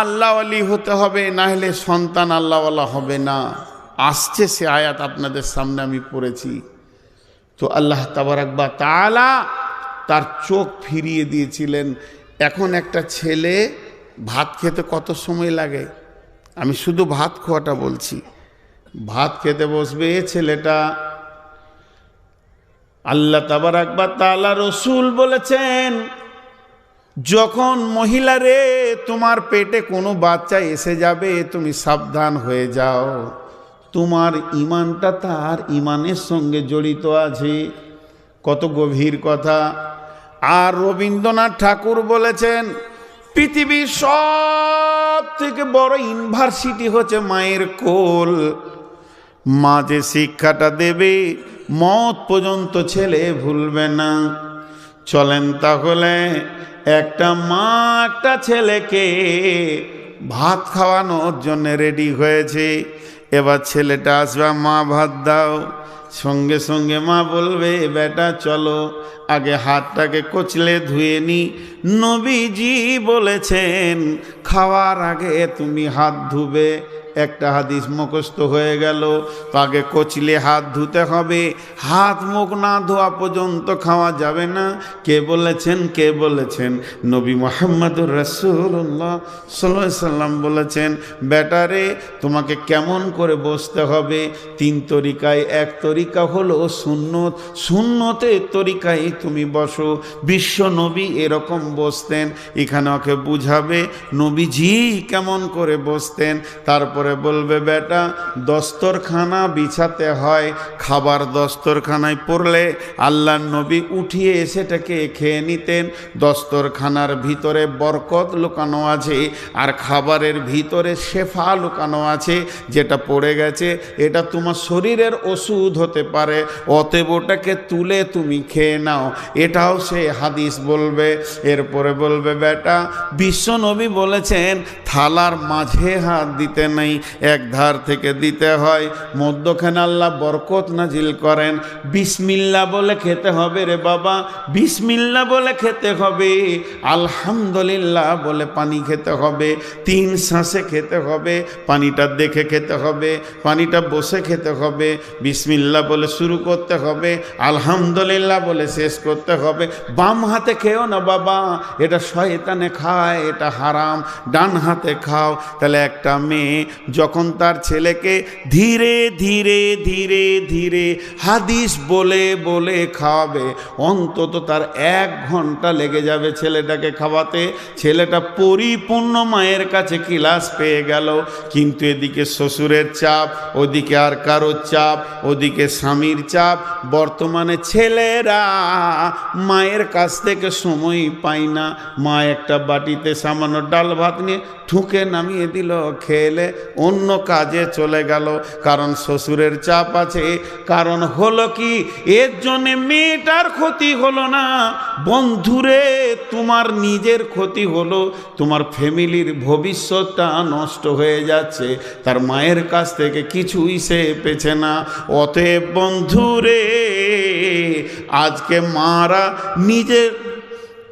আল্লাহওয়ালি হতে হবে না হলে সন্তান আল্লাহওয়ালা হবে না। আসছে সে আয়াত আপনাদের সামনে আমি পড়েছি। তো আল্লাহ তাবারাকবা তালা তার চোখ ফিরিয়ে দিয়েছিলেন। এখন একটা ছেলে ভাত খেতে কত সময় লাগে? আমি শুধু ভাত খোয়াটা বলছি। ভাত খেতে বসবে এ ছেলেটা। আল্লাহ তাবারাকবা তালা রসুল বলেছেন যখন মহিলারে তোমার পেটে কোনো বাচ্চা এসে যাবে, তুমি সাবধান হয়ে যাও। তোমার ইমানটা তার ইমানের সঙ্গে জড়িত আছে। কত গভীর কথা। আর রবীন্দ্রনাথ ঠাকুর বলেছেন, পৃথিবীর সব থেকে বড় ইউনিভার্সিটি হচ্ছে মায়ের কোল। মা যে শিক্ষাটা দেবে, মত পর্যন্ত ছেলে ভুলবে না। চলেন তাহলে একটা মা, একটা ছেলেকে ভাত খাওয়ানোর জন্য রেডি হয়েছে। এবার ছেলেটা আসবে, মা, ভাত দাও। সঙ্গে সঙ্গে মা বলবে, বেটা, চলো, আগে হাতটাকে কচলে ধুয়ে নি। নবীজি বলেছেন, খাওয়ার আগে তুমি হাত ধুবে। একটা হাদিস মুখস্থ হয়ে গেল। তো আগে কচলে হাত ধুতে হবে, হাত মুখ না ধোয়া পর্যন্ত খাওয়া যাবে না। কে বলেছেন কে বলেছেন? নবী মোহাম্মদুর রসুল্লাহ সাল্লাহ সাল্লাম বলেছেন ব্যাটারে তোমাকে কেমন করে বসতে হবে? তিন তরিকায়, এক তরিকা হলো সুন্নত। সুন্নতের তরিকায় তুমি বসো। বিশ্ব নবী এরকম বসতেন। এখানে ওকে বুঝাবে, নবীজি কেমন করে বসতেন? তারপরে বলবে, বেটা, দস্তরখানা বিছাতে হয়। খাবার দস্তরখানায় পড়লে আল্লাহ নবী উঠিয়ে সেটাকে খেয়ে নিতেন। দস্তরখানার ভিতরে বরকত লুকানো আছে আর খাবারের ভিতরে শেফা লুকানো আছে। যেটা পড়ে গেছে, এটা তোমার শরীরের ওষুধ হতে পারে। অতএব ওটাকে তুলে তুমি খেয়ে নাও। এটাও সে হাদিস বলবে। এরপরে বলবে, বেটা, বিশ্ব নবী বলেছেন, থালার মাঝে হাত দিতে নেই। এক ধার থেকে দিতে হয়। মধ্যখানে আল্লাহ বরকত নাজিল করেন। বিসমিল্লা বলে খেতে হবে রে বাবা, বিসমিল্লা বলে খেতে হবে। আলহামদুলিল্লাহ বলে পানি খেতে হবে। তিন শ্বাসে খেতে হবে, পানিটা দেখে খেতে হবে, পানিটা বসে খেতে হবে। বিসমিল্লা বলে শুরু করতে হবে, আলহামদুলিল্লাহ বলে শেষ করতে হবে। বাম হাতে খেও না বাবা, এটা শয়তানে খায়, এটা হারাম। ডান হাতে খাও, তাহলে একটা মেয়ে যখন তার ছেলেকে ধীরে ধীরে ধীরে ধীরে হাদিস বলে বলে খাওয়াবে, অন্তত তার এক ঘণ্টা লেগে যাবে ছেলেটাকে খাওয়াতে। ছেলেটা পরিপূর্ণ মায়ের কাছে ক্লাস পেয়ে গেল, কিন্তু এদিকে শ্বশুরের চাপ, ওদিকে আর কারোর চাপ, ওদিকে স্বামীর চাপ। বর্তমানে ছেলেরা মায়ের কাছ থেকে সময় পায় না। মা একটা বাটিতে সামান্য ডাল ভাত নিয়ে ঠুকে নামিয়ে দিল, খেলে অন্য কাজে চলে গেল। কারণ শ্বশুরের চাপ আছে। কারণ হলো কি? এর জন্যে মেয়েটার ক্ষতি হলো না। বন্ধুরে, তোমার নিজের ক্ষতি হলো। তোমার ফ্যামিলির ভবিষ্যৎটা নষ্ট হয়ে যাচ্ছে। তার মায়ের কাছ থেকে কিছুই সে পেছে না। অতএব বন্ধুরে, আজকে মারা নিজের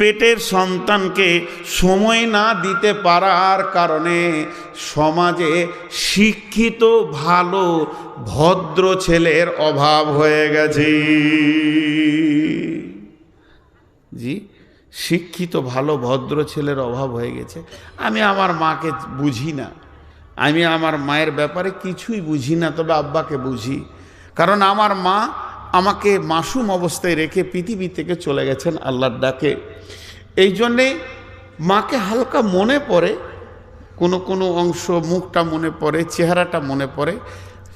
পেটের সন্তানকে সময় না দিতে পারার কারণে সমাজে শিক্ষিত, ভালো, ভদ্র ছেলের অভাব হয়ে গেছে। জি, শিক্ষিত, ভালো, ভদ্র ছেলের অভাব হয়ে গেছে। আমি আমার মাকে বুঝি না। আমি আমার মায়ের ব্যাপারে কিছুই বুঝি না, তবে আব্বাকে বুঝি। কারণ আমার মা আমাকে মাসুম অবস্থায় রেখে পৃথিবী থেকে চলে গেছেন আল্লাহর ডাকে। এই জন্যে মাকে হালকা মনে পড়ে, কোনো কোনো অংশ মুখটা মনে পড়ে, চেহারাটা মনে পড়ে।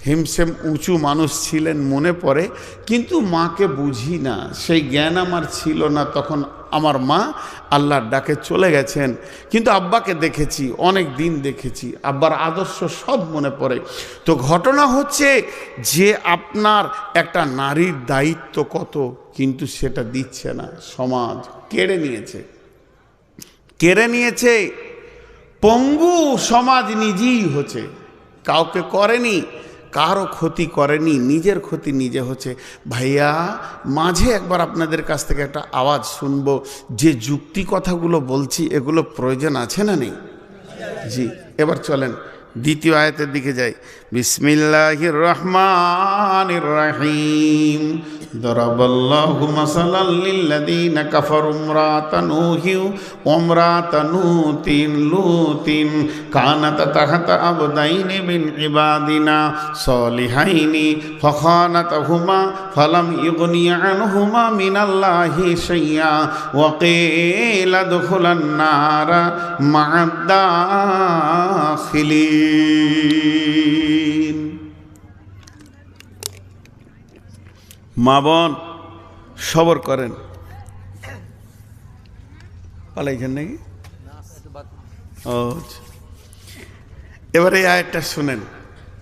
হিমসেম উঁচু মানুষ ছিলেন মনে পড়ে, কিন্তু মাকে বুঝি না। সেই জ্ঞান আমার ছিল না, তখন আমার মা আল্লাহর ডাকে চলে গেছেন। কিন্তু আব্বাকে দেখেছি, অনেক দিন দেখেছি, আব্বার আদর্শ সব মনে পড়ে। তো ঘটনা হচ্ছে যে আপনার একটা নারীর দায়িত্ব কত, কিন্তু সেটা দিচ্ছে না। সমাজ কেড়ে নিয়েছে। কেড়ে নিয়েছে, পঙ্গু সমাজ নিজেই হচ্ছে। কাউকে করেনি কারও ক্ষতি করেনি, নিজের ক্ষতি নিজে হচ্ছে। ভাইয়া, মাঝে একবার আপনাদের কাছ থেকে একটা আওয়াজ শুনব, যে যুক্তি কথাগুলো বলছি, এগুলো প্রয়োজন আছে না নেই? জি, এবার চলেন, দ্বিতীয় আয়তের দিকে যাই। বিসমিল্লাহ রহমান রহিম। ضربالله مثلا للذين كفروا امرأة نوح وامرأة نوت لوط كانت تحت عبدين من عبادنا صالحين فخانتهما فلم يغني عنهما من الله شيئا وقيل ادخلا النار مع الداخلين. মা বোন, সবর করেন। পালাইছেন নাকি? আচ্ছা। এবারে আয়টা শুনেন।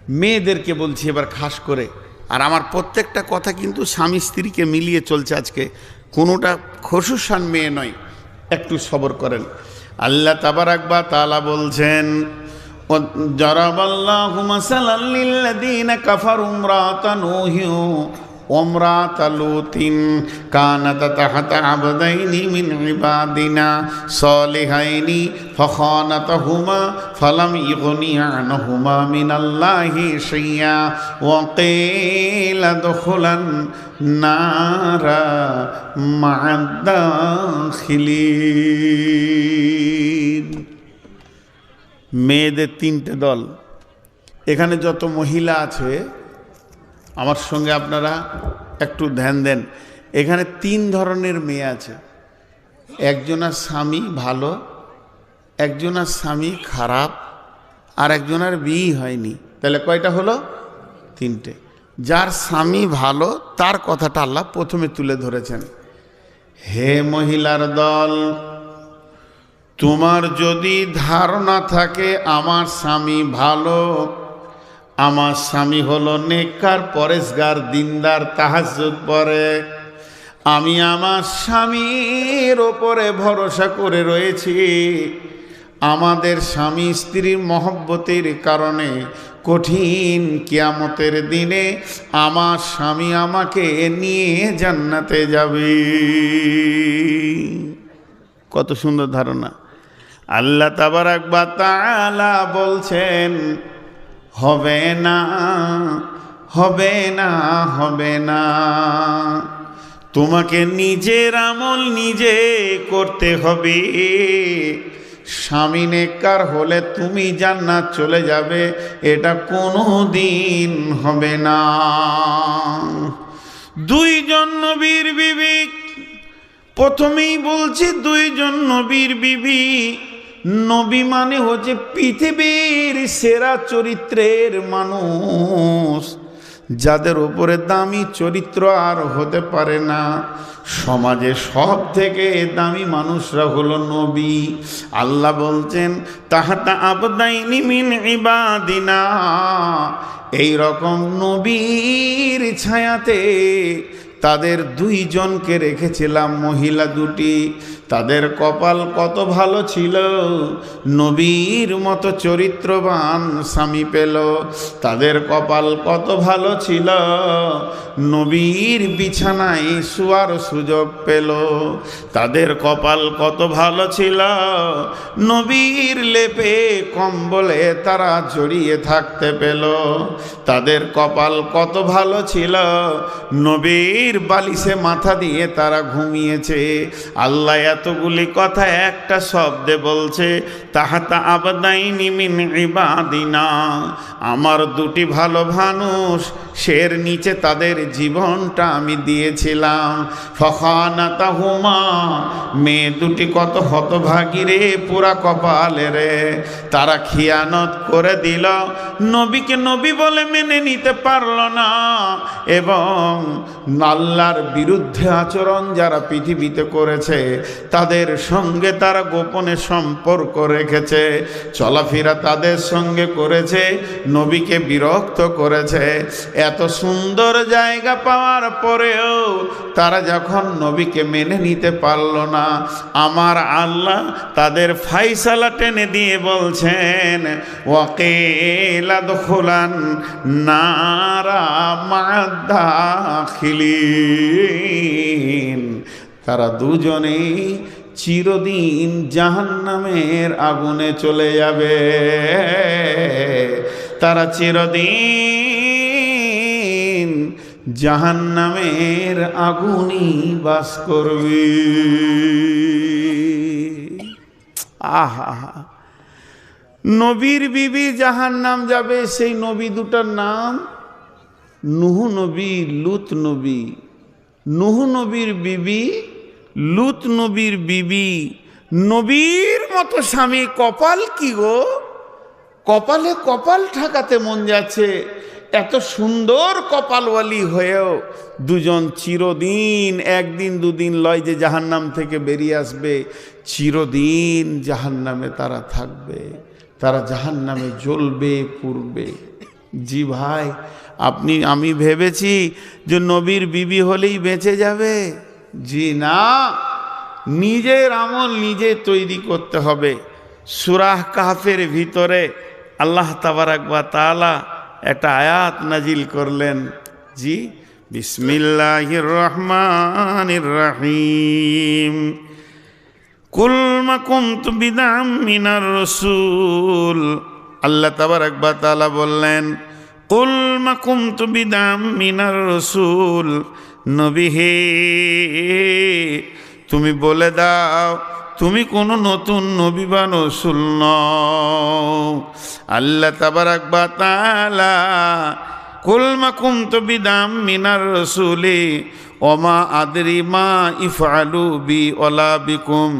মেয়েদেরকে বলছি এবার খাস করে। আর আমার প্রত্যেকটা কথা কিন্তু স্বামী স্ত্রীকে মিলিয়ে চলছে আজকে। কোনোটা খসুসান মেয়ে নয়, একটু সবর করেন। আল্লাহ তাবার আকবা তালা বলছেন জরাবাল্লাহু মাসালাল লিল্লাযীনা কাফারু ইমরাতা নূহিউ وامرأة لوط كانت تحت عبدين من عبادنا صالحين فخانتهما فلم يغني عنهما من الله شيئا وقيل ادخلا النار مع الداخلين মেয়েদের তিনটে দল এখানে যত মহিলা আছে আমার সঙ্গে আপনারা একটু ধ্যান দেন। এখানে তিন ধরনের মেয়ে আছে। একজনের স্বামী ভালো, একজনের স্বামী খারাপ, আর একজনের বিয়ে হয়নি। তাহলে কয়টা হলো? তিনটে। যার স্বামী ভালো, তার কথাটা আল্লাহ প্রথমে তুলে ধরেছেন। হে মহিলার দল, তোমার যদি ধারণা থাকে আমার স্বামী ভালো আমার স্বামী হলো নেককার, পরেশগার, দিনদার তাহাজুদ পরে। আমি আমার স্বামীর ওপরে ভরসা করে রয়েছি। আমাদের স্বামী স্ত্রীর মহব্বতের কারণে কঠিন কিয়ামতের দিনে আমার স্বামী আমাকে নিয়ে জান্নাতে যাবে। কত সুন্দর ধারণা। আল্লাহ তাবার একবার তালা বলছেন হবে না হবে না হবে না। তোমাকে নিজের আমল নিজে করতে হবে। স্বামী নেকার হলে তুমি জান্নাত চলে যাবে, এটা কোনো দিন হবে না। দুইজন নবীর বিবি প্রথমেই বলছি দুইজন নবীর বিবি নবী মানে হচ্ছে পৃথিবীর সেরা চরিত্রের মানুষ। যাদের উপরে দামি চরিত্র আর হতে পারে না। সমাজে সব থেকে দামি মানুষরা হলো নবী। আল্লাহ বলছেন, তাহাতা আবদাইনি মিন ইবাদিনা। এই রকম নবীর ছায়াতে তাদের দুইজনকে রেখেছিলাম মহিলা দুটি। তাদের কপাল কত ভালো ছিল? নবীর মতো চরিত্রবান স্বামী পেল। তাদের কপাল কত ভালো ছিল? নবীর বিছানায় শোয়ার সুযোগ পেল। তাদের কপাল কত ভালো ছিল? নবীর লেপে কম্বলে তারা জড়িয়ে থাকতে পেল। তাদের কপাল কত ভালো ছিল? নবীর বালিশে মাথা দিয়ে তারা ঘুমিয়েছে। আল্লাহ এতগুলি কথা একটা শব্দে বলছে, তাহাতা আবদাইনি মিন ইবাদিনা। আমার দুটি ভালো মানুষ শের নিচে তাদের জীবনটা আমি দিয়েছিলাম। ফখানাতা হুমা মেয়ে দুটি কত হতভাগী রে, পুরা কপালে রে। তারা খিয়ানত করে দিল, নবীকে নবী বলে মেনে নিতে পারল না। এবং আল্লাহর বিরুদ্ধে আচরণ যারা পৃথিবীতে করেছে তাদের সঙ্গে তারা গোপনে সম্পর্ক রেখেছে, চলাফেরা তাদের সঙ্গে করেছে, নবীকে বিরক্ত করেছে। এত সুন্দর জায়গা পাওয়ার পরেও তারা যখন নবীকে মেনে নিতে পারল না, আমার আল্লাহ তাদের ফাইসালা টেনে দিয়ে বলছেন, ওয়াকিলা দখলান নারা মাদাখিলিন তারা দুজনেই চিরদিন জাহান্নামের আগুনে চলে যাবে। তারা চিরদিন জাহান্নামের আগুনই বাস করবে। আহা নবীর বিবি জাহান নাম যাবে, সেই নবী দুটার নাম নুহু নবী, লুত নবী। নুহু নবীর বিবি লুত নবীর বিবি, নবীর মতো স্বামী, কপাল কি গো? কপালে কপাল ঠাকাতে মন যাচ্ছে, এত সুন্দর কপালওয়ালি হয়েও দুজন চিরদিন, একদিন দুদিন লয় যে জাহান্নাম থেকে বেরিয়ে আসবে, চিরদিন জাহান্নামে তারা থাকবে, তারা জাহান্নামে জ্বলবে, পুড়বে। জি ভাই, আপনি, আমি ভেবেছি যে নবীর বিবি হলেই বেঁচে যাবে। জি না, নিজের আমল নিজে তৈরি করতে হবে। সুরাহ কাহাফের ভিতরে আল্লাহ তাবারাকবা তালা একটা আয়াত নাজিল করলেন। জি, বিসমিল্লাহির রহমান রহিম। কুল মা কুনতু বিদাম মিনার রসুল। আল্লাহ তাবারাকবা তাআলা বললেন, কুল মা কুনতু বিদাম মিনার রসুল। নবী হে তুমি বলে দাও তুমি কোনো নতুন নবী বা নও। আল্লাহ তাবারাক তাআলা কুল মা কুনতু বিদাম মিনার রসুলি, ওমা আদরি মা ইফআলু বি ওলা বিকুম,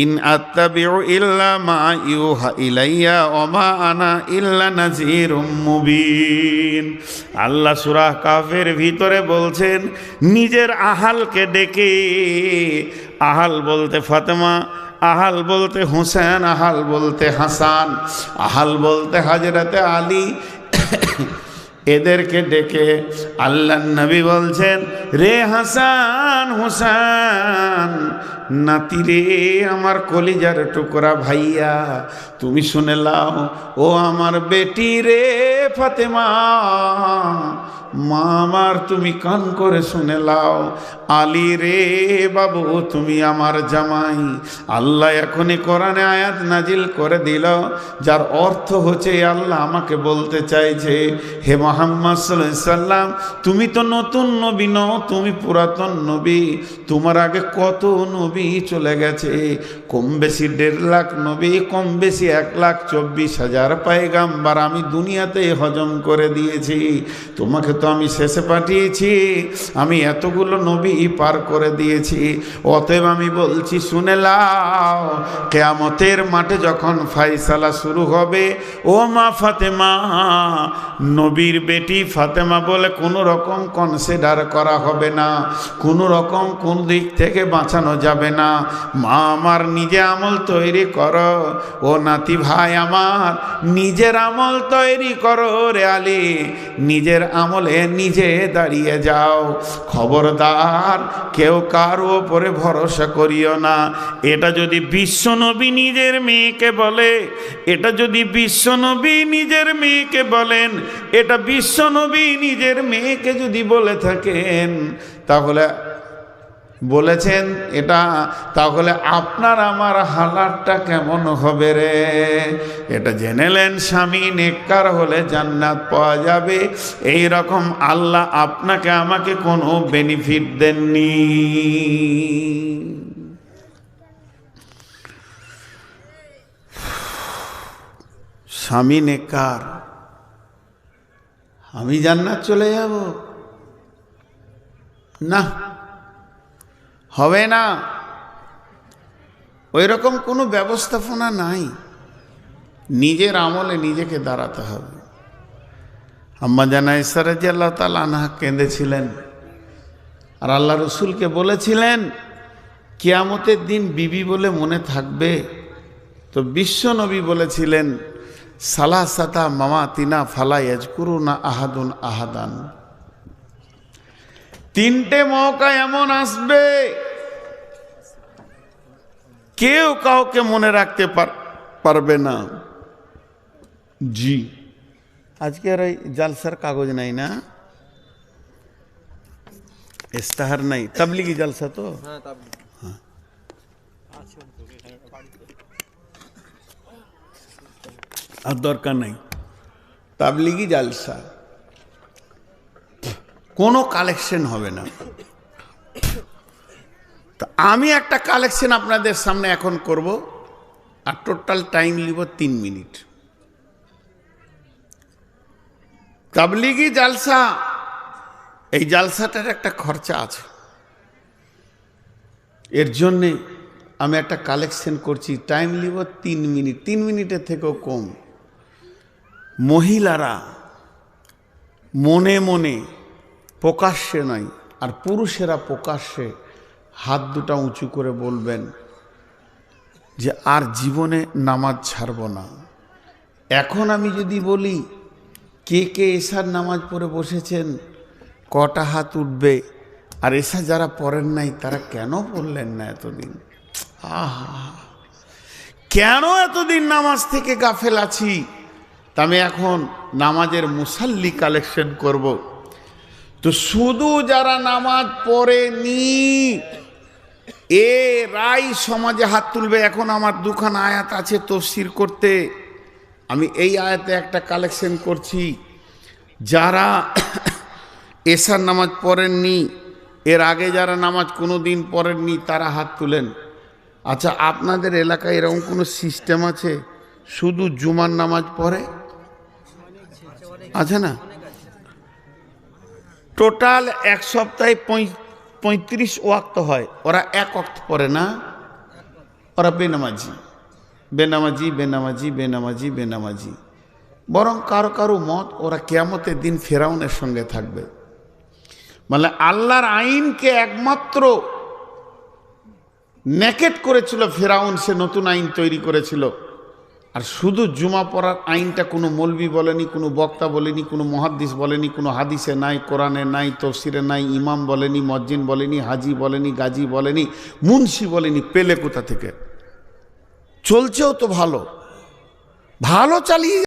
ইন আত্তাবিউ ইল্লা মা ইউহা ইলাইয়া, ওমা আনা ইল্লা নাজিরুম মুবিন। আল্লাহ সূরা কাফের ভিতরে বলছেন, নিজের আহালকে ডেকে, আহাল বলতে ফাতেমা, আহাল বলতে হুসেন, আহাল বলতে হাসান, আহাল বলতে হাজরতে আলী এদেরকে ডেকে আল্লাহ নবী বলছেন, রে হাসান, হুসান, নাতি রে, আমার কলিজার টুকরা ভাইয়া, তুমি শুনে লাও ও আমার বেটি রে ফাতেমা, মা আমার তুমি কান করে শুনে লাও আলী রে বাবু, তুমি আমার জামাই। আল্লাহ এখনই কোরআনে আয়াত নাজিল করে দিল, যার অর্থ হচ্ছে আল্লাহ আমাকে বলতে চাইছে, হে মোহাম্মদ সাল্লাম, তুমি তো নতুন নবী নও, তুমি পুরাতন নবী। তোমার আগে কত নবী চলে গেছে? কম বেশি দেড় লাখ নবী, কম বেশি এক লাখ চব্বিশ হাজার পায়গাম্বার আমি দুনিয়াতে হজম করে দিয়েছি। তোমাকে তো আমি শেষে পাঠিয়েছি। আমি এতগুলো নবী পার করে দিয়েছি। অতএব আমি বলছি, শুনে লাও কেয়ামতের মাঠে যখন ফাইসালা শুরু হবে, ও মা ফাতেমা, নবীর বেটি ফাতেমা বলে কোনো রকম কনসিডার করা হবে না, কোনো রকম কোন দিক থেকে বাঁচানো যাবে না। মা আমার, নিজে আমল তৈরি করো। ও নাতি ভাই আমার, নিজের আমল তৈরি করো রে আলী। নিজের আমলে নিজে দাঁড়িয়ে যাও। খবরদার কেউ কার ওপরে ভরসা করিও না। এটা যদি বিশ্বনবী নিজের মেয়েকে বলে, এটা যদি বিশ্বনবী নিজের মেয়েকে বলেন, এটা বিশ্বনবী নিজের মেয়েকে যদি বলে থাকেন, তাহলে বলেছেন, এটা তাহলে আপনার আমার হালাতটা কেমন হবে রে? এটা জেনেলেন স্বামী, নেককার হলে জান্নাত পাওয়া যাবে। এই রকম আল্লাহ আপনাকে আমাকে কোনো বেনিফিট দেননি। স্বামী, নেককার, আমি জান্নাত চলে যাব? না। হবে না। ওই রকম কোনো ব্যবস্থাপনা নাই। নিজের আমলে নিজেকে দাঁড়াতে হবে। আম্মা জানা ইসারাজি আল্লাহ তালা আনহা কেঁদেছিলেন। আর আল্লাহ রসুলকে বলেছিলেন, কিয়ামতের দিন বিবি বলে মনে থাকবে। তো বিশ্ব নবী বলেছিলেন সালা সাতা মামা তিনা ফালা ইয়াজকুরু না আহাদুন আহাদান। তিনটে মৌকা এমন আসবে কেউ কাউকে মনে রাখতে পারবে না জি আজকে আর ওই জালসার কাগজ নাই না ইস্তাহার নাই তাবলিগি জালসা তো হ্যাঁ। আর দরকার নাই তাবলিগি জালসা কোনো কালেকশন হবে না তো আমি একটা কালেকশন আপনাদের সামনে এখন করব, আর টোটাল টাইম নিব তিন মিনিট। তাবলিগি জালসা, এই জালসাটার একটা খরচা আছে। এর জন্যে আমি একটা কালেকশন করছি টাইম নিব তিন মিনিট। তিন মিনিটের থেকেও কম। মহিলারা মনে মনে প্রকাশ্যে নয়, আর পুরুষেরা প্রকাশ্যে হাত দুটা উঁচু করে বলবেন যে, আর জীবনে নামাজ ছাড়ব না। এখন আমি যদি বলি, কে কে এসার নামাজ পড়ে বসেছেন? কটা হাত উঠবে? আর এসা যারা পড়েন নাই, তারা কেন পড়লেন না এতদিন? আহা! কেন এতদিন নামাজ থেকে গাফেল আছি? তা আমি এখন নামাজের মুসাল্লি কালেকশন করব। তো শুধু যারা নামাজ পড়েনি এ রাই সমাজে হাত তুলবে, এখন আমার দুখান আয়াত আছে তফসির করতে। আমি এই আয়াতে একটা কালেকশন করছি। যারা এসার নামাজ পড়েননি, এর আগে যারা নামাজ কোনো দিন পড়েননি, তারা হাত তুলেন। আচ্ছা আপনাদের এলাকায় এরকম কোনো সিস্টেম আছে? শুধু জুমার নামাজ পড়ে? আছে না? টোটাল এক সপ্তাহে পঁয়ত্রিশ ওয়াক্ত হয়। ওরা এক ওয়াক্ত পড়ে না। ওরা বেনামাজি। বেনামাজি বেনামাজি বেনামাজি বেনামাজি। বরং কারও কারও মত ওরা কেয়ামতের দিন ফেরাউনের সঙ্গে থাকবে। মানে আল্লাহর আইনকে একমাত্র নেকেট করেছিল ফেরাউন, সে নতুন আইন তৈরি করেছিল। আর শুধু জুমা পড়ার আইনটা কোনো মলবি বলেনি, কোনো বক্তা বলেনি, কোনো মহাদ্দিস বলেনি, কোনো হাদিসে নাই, কোরআনে নাই, তফসিরে নাই, ইমাম বলেনি মজ্জিন বলেনি, হাজি বলেনি, গাজী বলেনি, মুন্সি বলেনি, পেলে কোথা থেকে? চলছেও তো ভালো। ভালো চালিয়ে